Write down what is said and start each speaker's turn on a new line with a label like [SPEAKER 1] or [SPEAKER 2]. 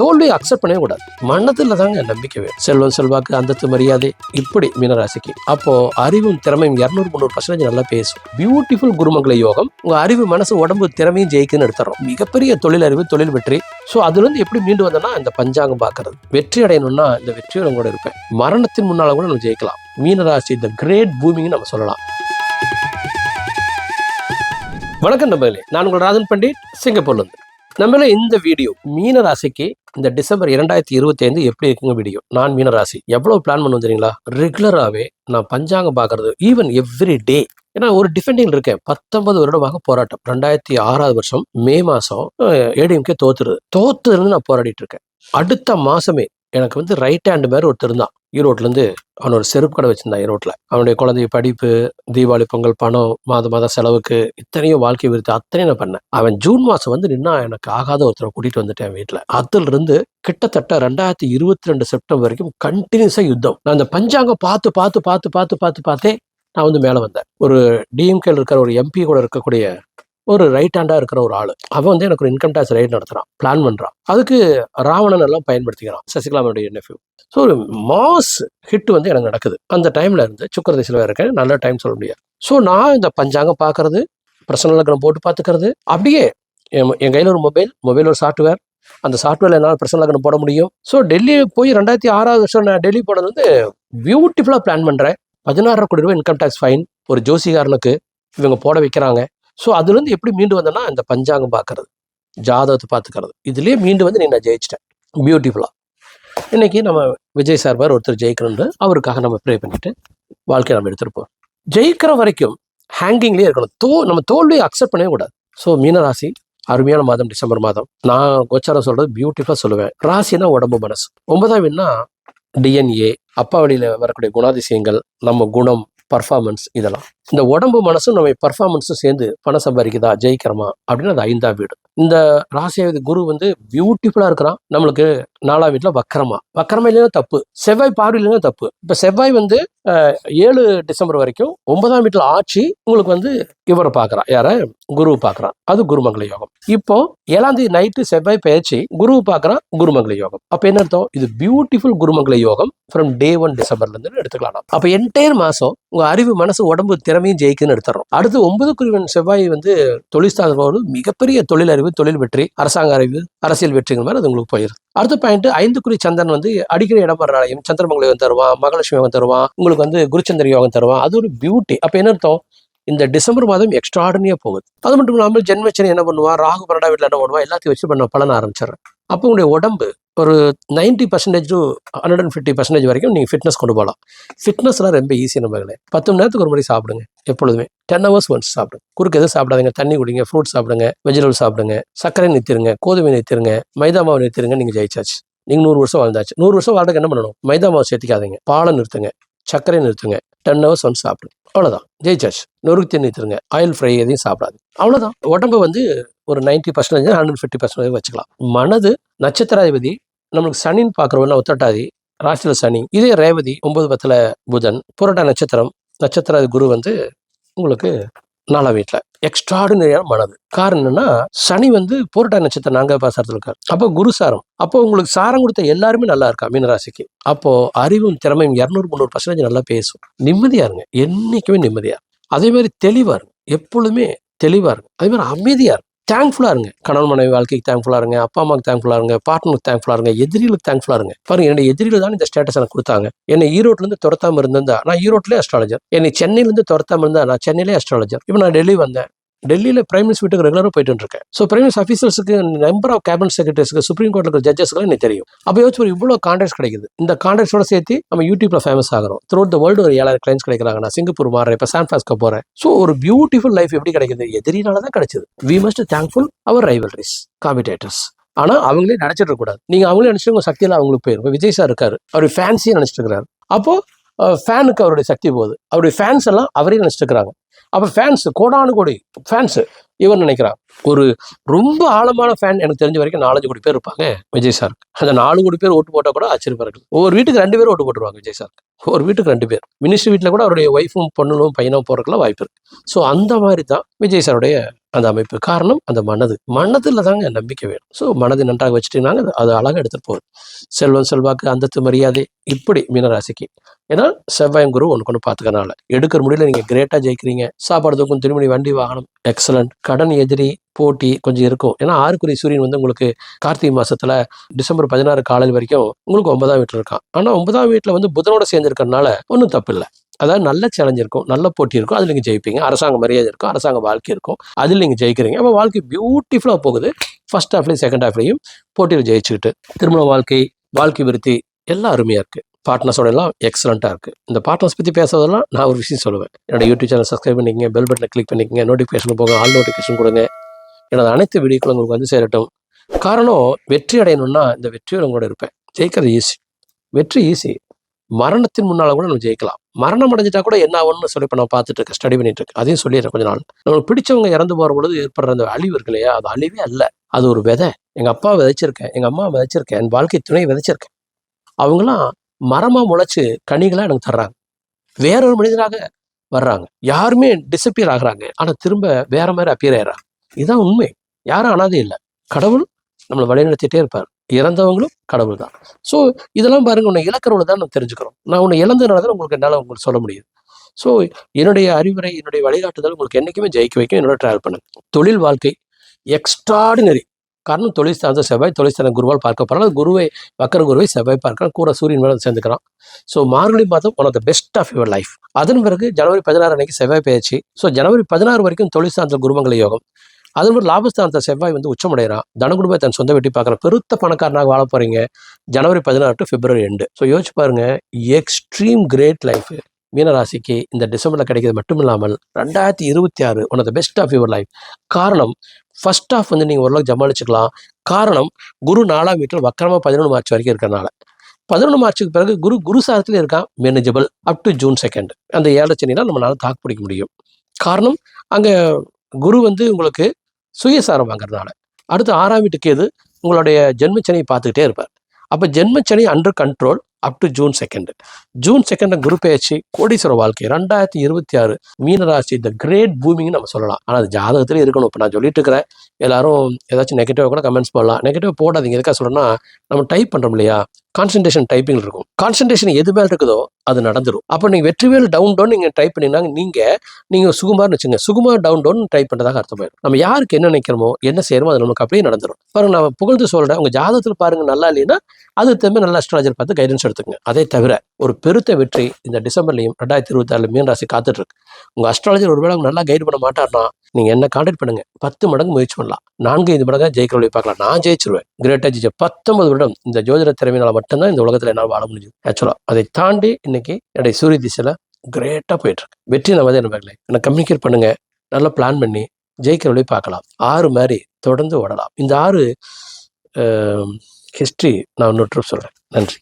[SPEAKER 1] தோல்வியை அக்செப்ட் பண்ணவே கூடாது. மனதில் தாங்க நம்பிக்கை வேணும். செல்வம் செல்வாக்கு அந்தத்து மரியாதை இப்படி மீனராசிக்கு. அப்போ அறிவும் திறமையும் இரநூறு முந்நூறு பர்சன்டேஜ் நல்லா பேசும். பியூட்டிஃபுல் குருமங்கள யோகம் உங்க அறிவு மனசு உடம்பு திறமையும் ஜெயிக்குன்னு எடுத்துறோம். மிகப்பெரிய தொழில் அறிவு தொழில் வெற்றி. ஸோ அதுலேருந்து எப்படி மீண்டு வந்தோம்னா இந்த பஞ்சாங்கம் பார்க்கறது. வெற்றி அடையணும்னா இந்த வெற்றியோட கூட இருப்பேன். மரணத்தின் முன்னால் கூட நம்ம ஜெயிக்கலாம். மீனராசி இந்த கிரேட் பூமின்னு நம்ம சொல்லலாம். வணக்கம் நம்பர்களே நான் உங்கள் ராஜன் பண்டிட் சிங்கப்பூர்லேருந்து நம்மள இந்த வீடியோ மீன ராசிக்கு இந்த டிசம்பர் இரண்டாயிரத்தி இருபத்தி ஐந்து எப்படி இருக்குங்க வீடியோ? நான் மீன ராசி எவ்வளவு பிளான் பண்ணுவோம் தெரியுங்களா? ரெகுலராகவே நான் பஞ்சாங்கம் பார்க்கறது ஈவன் எவ்ரி டே ஏன்னா ஒரு டிஃபெண்டிங் இருக்கேன். பத்தொன்பது வருடமாக போராட்டம். ரெண்டாயிரத்தி ஆறாவது வருஷம் மே மாசம் ஏடிஎம்கே தோத்துருது. தோத்துறது நான் போராடிட்டு இருக்கேன். அடுத்த மாசமே எனக்கு வந்து ரைட் ஹேண்ட் மாதிரி ஒருத்தர் இருந்தான். ஈரோட்லேருந்து அவனோட செருப்பு கடை வச்சுருந்தான் ஈரோட்டில் அவனுடைய குழந்தைய படிப்பு தீபாவளி பொங்கல் பணம் மாத மாத செலவுக்கு இத்தனையும் வாழ்க்கை விருத்து அத்தனையும் நான் பண்ணேன். அவன் ஜூன் மாதம் வந்து நின்னா எனக்கு ஆகாத ஒருத்தரை கூட்டிகிட்டு வந்துட்டேன் வீட்டில் அதுல கிட்டத்தட்ட ரெண்டாயிரத்தி இருபத்தி ரெண்டு செப்டம்பர் வரைக்கும் கண்டினியூஸாக யுத்தம். நான் அந்த பஞ்சாங்கம் பார்த்து பார்த்து பார்த்து பார்த்து பார்த்து பார்த்தே நான் வந்து மேலே வந்தேன். ஒரு டிஎம்கேல இருக்கிற ஒரு எம்பி கூட இருக்கக்கூடிய ஒரு ரைட் ஹேண்டாக இருக்கிற ஒரு ஆள். அவன் வந்து எனக்கு ஒரு இன்கம் டேக்ஸ் ரைட் நடத்துகிறான் பிளான் பண்ணுறான் அதுக்கு ராவணன் எல்லாம் பயன்படுத்திக்கிறான். சசிகலாமனுடைய நெஃப்யூ ஸோ ஒரு மாஸ் ஹிட் வந்து எனக்கு நடக்குது. அந்த டைமில் இருந்து சுக்கரதேசில இருக்கேன் நல்ல டைம் சொல்ல முடியாது. ஸோ நான் இந்த பஞ்சாங்கம் பார்க்கறது பர்சனல் லக்னம் போட்டு பார்த்துக்கிறது அப்படியே என் என் கையில் ஒரு மொபைல் மொபைல் ஒரு சாஃப்ட்வேர் அந்த சாஃப்ட்வேர்ல என்னால் பர்சனல் லக்னம் போட முடியும். ஸோ டெல்லி போய் ரெண்டாயிரத்தி ஆறாவது வருஷம் நான் டெல்லி போனது வந்து பியூட்டிஃபுல்லாக பிளான் பண்ணுறேன் பதினாறரை கோடி ரூபாய் இன்கம் டேக்ஸ் ஃபைன் ஒரு ஜோசிகாரனுக்கு இவங்க போட வைக்கிறாங்க. ஸோ அதுலேருந்து எப்படி மீண்டு வந்தேன்னா இந்த பஞ்சாங்கம் பார்க்கறது. ஜாதகத்தை பார்த்துக்கிறது. இதுலேயே மீண்டு வந்து நீ நான் ஜெயிச்சிட்டேன். பியூட்டிஃபுல்லாக இன்றைக்கி நம்ம விஜய் சார்பார் ஒருத்தர் ஜெயிக்கணும்னு அவருக்காக நம்ம ப்ரே பண்ணிவிட்டு வாழ்க்கையை நம்ம எடுத்துருப்போம் ஜெயிக்கிற வரைக்கும் ஹேங்கிங்லேயே இருக்கணும். தோ நம்ம தோல்வியை அக்செப்ட் பண்ணவே கூடாது. ஸோ மீனராசி அருமையான மாதம் டிசம்பர் மாதம். நான் கோச்சாரம் சொல்கிறது பியூட்டிஃபுல்லாக சொல்லுவேன். ராசினா உடம்பு மனசு. ஒன்பதாம் வீடுனா டிஎன்ஏ அப்பா வழியில் வரக்கூடிய குணாதிசயங்கள் நம்ம குணம் பர்ஃபார்மன்ஸ் இதெல்லாம். இந்த உடம்பு மனசும் நம்ம பர்ஃபார்மன்ஸும் சேர்ந்து பணம் சம்பாதிக்குதா ஜெயிக்கிறோமா? அப்படின்னு அது ஐந்தாம் வீடு. இந்த ராசியாவது குரு வந்து பியூட்டிஃபுல்லா இருக்கிறான். நம்மளுக்கு நாலாம் வீட்டுல வக்கரமா. வக்கரமா இல்லைன்னா தப்பு. செவ்வாய் பார்வையிலும் தப்பு. இப்ப செவ்வாய் வந்து ஏழு டிசம்பர் வரைக்கும் ஒன்பதாம் வீட்டுல ஆட்சி உங்களுக்கு வந்து இவரை பார்க்குறான். யார? குருவை பார்க்கறான். அது குருமங்கல யோகம். இப்போ ஏழாம் தேதி நைட்டு செவ்வாய் பயிற்சி குருவை பார்க்கறான் குருமங்கல யோகம். அப்ப என்ன அர்த்தம்? இது பியூட்டிஃபுல் குருமங்கல யோகம் ஃப்ரம் டே ஒன் டிசம்பர்ல இருந்து எடுத்துக்கலாம் அப்போ அப்ப என்டையர் மாசம் உங்க அறிவு மனசு உடம்பு திறமையும் ஜெயிக்குன்னு எடுத்துறோம் அடுத்து ஒன்பது குருவன் செவ்வாய் வந்து தொழில் மிகப்பெரிய தொழில் அறிவு தொழில் வெற்றி அரசாங்க அறிவு அரசியல் வெற்றிங்கிற மாதிரி அது உங்களுக்கு போயிருது அடுத்த பாயிண்ட் ஐந்து குறி சந்திரன் வந்து அடிக்கடி இடம் வர்றாலையும் சந்திரமங்கல யோகம் தருவான் மகாலட்சுமி யோகம் தருவான் உங்களுக்கு வந்து குருச்சந்திர யோகம் தருவான். அது ஒரு பியூட்டி அப்ப என்ன அர்த்தம்? இந்த டிசம்பர் மாதம் எக்ஸ்ட்ராடனியா போகுது. அது மட்டும் இல்லாமல் ஜென்மச்சனை என்ன பண்ணுவான்? ராகு பரடா வீட்டில் என்ன பண்ணுவான்? எல்லாத்தையும் வச்சு பண்ண பலன் ஆரம்பிச்சிடுறேன். அப்போ உங்களுடைய உடம்பு ஒரு ninety percentage to hundred and fifty percentage வரைக்கும் நீங்கள் ஃபிட்னஸ் கொண்டு போகலாம். ஃபிட்னஸ்லாம் ரொம்ப ஈஸி நம்மளே பத்து மணி நேரத்துக்கு ஒரு முறை சாப்பிடுங்க எப்பொழுதுமே. டென் ஹவர்ஸ் ஒன்ஸ் சாப்பிடுங்க குறுக்கு எதுவும் சாப்பிடாதீங்க. தண்ணி குடிங்க ஃப்ரூட் சாப்பிடுங்க வெஜிடபிள் சாப்பிடுங்க சர்க்கரை நிறுத்திருங்க கோதுமை நிறுத்திருங்க மைதா மாவு நிறுத்திருங்க நீங்கள் ஜெயிச்சாச்சு. நீங்கள் நூறு வருஷம் வாழ்ந்தாச்சு. நூறு வருஷம் வாழ்றதுக்கு என்ன பண்ணணும்? மைதா மாவு சேர்த்திக்காதீங்க. பாலை நிறுத்துங்க சர்க்கரை நிறுத்துங்க. டென் ஹவர்ஸ் ஒன்ஸ் சாப்பிடுங்க அவ்வளோதான் ஜெயிச்சாச்சு. நொறுக்கு நிறுத்துருங்க ஆயில் ஃப்ரை எதையும் சாப்பிடாது. அவ்வளோதான் உடம்பு வந்து ஒரு ninety percentage hundred fifty percentage வச்சுக்கலாம். மனது நட்சத்திராதிபதி நம்மளுக்கு சனின்னு பார்க்குறவங்க உத்தட்டாதி ராசியில் சனி இதே ரேவதி ஒன்பது பத்தில் புதன் புரோட்டா நட்சத்திரம் நட்சத்திர குரு வந்து உங்களுக்கு நாலாம் வீட்டில் எக்ஸ்ட்ராடினரியான மனது. காரணம் என்னன்னா சனி வந்து போராட்ட நட்சத்திரம் நாங்க பாசாரத்தில் இருக்காரு. அப்போ குரு சாரம். அப்போ உங்களுக்கு சாரம் கொடுத்த எல்லாருமே நல்லா இருக்கா மீனராசிக்கு அப்போ அறிவும் திறமையும் இரநூறு முந்நூறு பர்சன்டேஜ் நல்லா பேசும். நிம்மதியா இருங்க. என்னைக்குமே நிம்மதியா. அதே மாதிரி தெளிவா இருங்க. எப்பொழுதுமே தெளிவா இருங்க. அதே மாதிரி அமைதியா இருங்க. தேங்க்ஃபுல்லாக இருங்க. கணவன் மனைவி வாழ்க்கைக்கு தேங்க்ஃபுல்லாக இருங்க அப்பா அம்மாவுக்கு தேங்க்ஃபுல்லாக இருங்க பார்ட்னருக்கு தேங்க்ஃபுல்லாக இருங்க எதிரிகளுக்கு தேங்க்ஃபுல்லாக இருங்க. பாருங்க என்னுடைய எதிரிகள் தான் இந்த ஸ்டேட்டஸ் எனக்கு கொடுத்தாங்க. என்னை ஈரோட்ல துரத்தாமல் இருந்திருந்தா நான் ஈரோட்டிலே அஸ்ட்ராலஜர் என்னை சென்னையிலேருந்து துரத்தாமல் இருந்தால் இருந்தா நான் சென்னையிலே அஸ்ட்ராலஜர் இப்போ நான் டெல்லி வந்தேன். டெல்லியில் பிரைம் மினிஸ்டர் வீட்டுக்கு ரெகுலராக போயிட்டு இருக்கேன் ஸோ பிரைம் மினிஸ்டர் ஆஃபீஸர்ஸுக்கு நம்பர் ஆஃப் கேபினட் செக்ரட்டரிஸ்க்கு சுப்ரீம் கோர்ட்டில் இருக்கிற ஜட்ஜஸ்க்கு எனக்கு தெரியும். அப்போ யோசிச்சு ஒரு இவ்வளோ கான்டாக்ட்ஸ் கிடைக்குது. இந்த கான்டாக்ட்ஸோட சேர்த்து நம்ம யூடியூப்ல ஃபேமஸ் ஆகிறோம். த்ரூ த வேர்ல்டு ஒரு ஏழாயிரம் கிளைண்ட்ஸ் கிடைக்கிறாங்க. நான் சிங்கப்பூர் மாறுறேன் இப்போ சான் ஃபாஸ்க்கு போறேன். ஸோ ஒரு பியூட்டிஃபுல் லைஃப் எப்படி கிடைக்குது? எதிரினால தான் கிடைச்சது. We must thankful our rivalries competitors ஆனால் அவங்களே நினச்சிட்டு கூடாது. நீங்கள் அவங்களே நினைச்சிட்டு உங்க சக்தியில் அவங்களுக்கு போயிரும். விஜய் சார் இருக்காரு. அவர் ஃபேன்ஸியே நினச்சிட்டு இருக்கிறாரு அப்போ ஃபேனுக்கு அவருடைய சக்தி போகுது. அவருடைய ஃபேன்ஸ் எல்லாம் அவரே நினச்சிட்டு இருக்கிறாங்க அப்போ ஃபேன்ஸ் கோடானு கோடி ஃபேன்ஸ் இவர் நினைக்கிறார். ஒரு ரொம்ப ஆழமான ஃபேன் எனக்கு தெரிஞ்ச வரைக்கும் நாலஞ்சு கோடி பேர் இருப்பாங்க விஜய் சார் அந்த நாலு கோடி பேர் ஓட்டு போட்டால் கூட ஆச்சரியப்பார்கள் ஒவ்வொரு வீட்டுக்கு ரெண்டு பேர் ஓட்டு போட்டுருவாங்க விஜய் சார் ஒரு வீட்டுக்கு ரெண்டு பேர். மினிஸ்டர் வீட்டில் கூட அவருடைய ஒய்ஃபும் பொண்ணும் பையனும் போகிறதுக்குலாம் வாய்ப்பு இருக்கு. ஸோ அந்த மாதிரி தான் விஜய் சாருடைய அந்த அமைப்பு. காரணம் அந்த மனது. மனதில் தாங்க நம்பிக்கை வேணும். ஸோ மனதை நன்றாக வச்சுட்டீங்கன்னா அது- அழகாக எடுத்துகிட்டு போகுது. செல்வம் செல்வாக்கு அந்தத்து மரியாதை இப்படி மீனராசிக்கு ஏன்னா செவ்வாயம் குரு ஒன்று கொண்டு பார்த்துக்கனால எடுக்கிற முடியல நீங்கள் கிரேட்டாக ஜெயிக்கிறீங்க. சாப்பாடு தூக்கம் திருமணி வண்டி வாகனம் எக்ஸலண்ட் கடன் எதிரி போட்டி கொஞ்சம் இருக்கும். ஏன்னா ஆறுக்குறி சூரியன் வந்து உங்களுக்கு கார்த்திகை மாசத்துல டிசம்பர் பதினாறு காலையில் வரைக்கும் உங்களுக்கு ஒன்பதாம் வீட்டில் இருக்கான். ஆனால் ஒன்பதாம் வீட்டில் வந்து புதனோட சேர்ந்துருக்கறனால ஒன்றும் தப்பு இல்லை. அதாவது நல்ல சேலஞ்ச் இருக்கும் நல்ல போட்டி இருக்கும் அதில் நீங்கள் ஜெயிப்பீங்க. அரசாங்க மரியாதை இருக்கும் அரசாங்க வாழ்க்கை இருக்கும் அதில் நீங்கள் ஜெயிக்கிறீங்க. அப்போ வாழ்க்கை பியூட்டிஃபுல்லாக போகுது. ஃபர்ஸ்ட் ஹாஃப்லையும் செகண்ட் ஹாஃப்லையும் போட்டியில் ஜெயிச்சுக்கிட்டு திருமண வாழ்க்கை வாழ்க்கை விருத்தி எல்லாம் அருமையாக இருக்குது பார்ட்னர்ஸோட எல்லாம் எக்ஸலண்ட்டாக இருக்குது இந்த பார்ட்னர்ஸ் பற்றி பேசுறதெல்லாம் நான் ஒரு விஷயம் சொல்லுவேன். என்னோட யூடியூப் சேனல் சப்ஸ்கிரைப் பண்ணிக்கங்க பெல் பட்டனை கிளிக் பண்ணிக்கங்க நோட்டிஃபிகேஷன் போங்க ஆல் நோட்டிஃபிகேஷன் கொடுங்க. எனது அனைத்து வீடியோக்களும் உங்களுக்கு வந்து சேரட்டும். காரணம் வெற்றி அடையணும்னா இந்த வெற்றியோட உங்களோட இருப்பேன். ஜெயிக்கிறது ஈஸி வெற்றி ஈஸி மரணத்தின் முன்னால் கூட நம்ம ஜெயிக்கலாம். மரணம் அடைஞ்சிட்டா கூட என்ன ஆகும்னு சொல்லி இப்போ நான் பார்த்துட்டு இருக்கேன் ஸ்டடி பண்ணிட்டு இருக்கேன் அதையும் சொல்லிடுறேன் கொஞ்ச நாள். நம்மளுக்கு பிடிச்சவங்க இறந்து போகிற பொழுது ஏற்படுற அந்த அழிவு இருக்கு இல்லையா? அது அழிவே அல்ல. அது ஒரு விதை. எங்கள் அப்பா விதைச்சிருக்கேன் எங்கள் அம்மா விதைச்சிருக்கேன் என் வாழ்க்கை துணை விதைச்சிருக்கேன். அவங்களாம் மரமாக முளைச்சு கனிகளாக எனக்கு தர்றாங்க. வேறொரு மனிதராக வர்றாங்க. யாருமே டிசப்பியர் ஆகுறாங்க. ஆனால் திரும்ப வேற மாதிரி அப்பியர் ஆயிடுறாங்க இதுதான் உண்மை. யாரும் அனாதே இல்லை. கடவுள் நம்மளை வழிநடத்திட்டே இருப்பார். இறந்தவங்களும் கடவுள் தான் ஸோ இதெல்லாம் பாருங்க உன்னை இழக்கிறவள தான் நம்ம தெரிஞ்சுக்கிறோம். நான் உன்னை இழந்ததுனால தான் உங்களுக்கு என்னால் உங்களுக்கு சொல்ல முடியுது. ஸோ என்னுடைய அறிவுரை என்னுடைய வழிகாட்டுதல் உங்களுக்கு என்றைக்குமே ஜெயிக்க வைக்கும். என்னோட ட்ராவல் பண்ணுங்க. தொழில் வாழ்க்கை எக்ஸ்ட்ராடினரி காரணம் தொழில் செவ்வாய் தொழில் குருவால் பார்க்க குருவை வக்கர குருவை செவ்வாய் பார்க்கலாம். கூட சூரியன் மேலே சேர்ந்துக்கிறான் ஸோ மார்கழி மாதம் one of the best of your life அதன் பிறகு ஜனவரி பதினாறு அன்னைக்கு செவ்வாய் பெயர்ச்சி. ஸோ ஜனவரி பதினாறு வரைக்கும் தொழில் சார்ந்த குருமங்கல யோகம். அதன் பிறகு லாபஸ்தானத்தை செவ்வாய் வந்து உச்சமடைகிறான். தனகுடும்பத்தை தன் சொந்த வெட்டி பார்க்குற பெருத்த பணக்காரனாக வாழ போகிறீங்க ஜனவரி பதினாறு டு பிப்ரவரி ரெண்டு. ஸோ யோசிச்சு பாருங்கள் எக்ஸ்ட்ரீம் கிரேட் லைஃப் மீனராசிக்கு இந்த டிசம்பரில் கிடைக்கிறது மட்டும் இல்லாமல் ரெண்டாயிரத்தி இருபத்தி ஆறு one of the best of your life காரணம் ஃபர்ஸ்ட் ஆஃப் வந்து நீங்கள் ஓரளவுக்கு ஜமாளிச்சுக்கலாம் காரணம் குரு நாலாம் வீட்டில் வக்கரமாக பதினொன்று மார்ச் வரைக்கும் இருக்கிறனால. பதினொன்று மார்ச்சுக்கு பிறகு குரு குரு சாரத்தில் இருக்கான். Manageable up to June second அந்த ஏழை சனினா நம்மளால் தாக்கு பிடிக்க முடியும். காரணம் அங்கே குரு வந்து உங்களுக்கு சுயசாரம் வாங்குறதுனால. அடுத்து ஆறாம் வீட்டுக்கு எது? உங்களுடைய ஜென்மச்சனையை பார்த்துக்கிட்டே இருப்பார். அப்போ ஜென்மச்சனி under control up to June second June second Guru பெயர்ச்சி கோடீஸ்வர வாழ்க்கை. ரெண்டாயிரத்தி இருபத்தி ஆறு மீனராசி த கிரேட் பூமிங்னு நம்ம சொல்லலாம். ஆனால் அது ஜாதகத்திலே இருக்கணும். இப்போ நான் சொல்லிட்டு இருக்கிறேன். எல்லாரும் ஏதாச்சும் நெகட்டிவாக கூட கமெண்ட்ஸ் போடலாம். நெகட்டிவ் போடாதீங்க. எதுக்காக சொல்லணும்னா நம்ம டைப் பண்றோம் இல்லையா? கான்சன்ட்ரேஷன் டைப்பிங் இருக்கும். கான்சன்ட்ரேஷன் எது மேல இருக்குதோ அது நடந்துடும் அப்போ நீங்கள் வெற்றிவேல் டவுன் டவுன் நீங்கள் டைப் பண்ணீங்கன்னா நீங்கள் நீங்கள் சுகுமார்னு வச்சுங்க சுகுமார் டவுன் டவுன் டைப் பண்ணுறதாக அர்த்தமாயிடும் நம்ம யாருக்கு என்ன நினைக்கிறோமோ என்ன செய்யறோமோ அது நமக்கு அப்படியே நடந்துடும் பாருங்க நான் புகழ்ந்து சொல்கிறேன் உங்கள் ஜாதகத்தில் பாருங்க நல்லா இல்லைன்னா அது திரும்ப நல்ல அஸ்ட்ராலஜர் பார்த்து கைடன்ஸ் எடுத்துங்க அதே தவிர ஒரு பெருத்த வெற்றி இந்த டிசம்பர்லையும் ரெண்டாயிரத்தி இருபத்தி ஆறுல மீன் ராசி காத்துட்ருக்கு உங்கள் அஸ்ட்ராலஜர் ஒருவேளை நல்லா கைடு பண்ண மாட்டார்னா நீங்கள் என்ன கான்டாக்ட் பண்ணுங்க. பத்து மடங்கு முயற்சி பண்ணலாம். நான்கு ஐந்து மடங்காக ஜெயிக்கிறவளை பார்க்கலாம். நான் ஜெயிச்சிருவேன். கிரேட்டா ஜெயிச்ச பத்தொன்பது வருடம் இந்த ஜோதிட திறமையினால் மட்டும்தான் இந்த உலகத்தில் என்னால் வாழ முடிஞ்சது. ஆக்சுவலாக அதை தாண்டி இன்னைக்கு என்னுடைய சூரிய திசையில் கிரேட்டாக போயிட்டுருக்கு. வெற்றி நம்ம தான் என்ன கம்யூனிகேட் பண்ணுங்க. நல்லா பிளான் பண்ணி ஜெயிக்கிறவளை பார்க்கலாம். ஆறு மாதிரி தொடர்ந்து ஓடலாம். இந்த ஆறு ஹிஸ்ட்ரி நான் இன்னொரு சொல்கிறேன் நன்றி.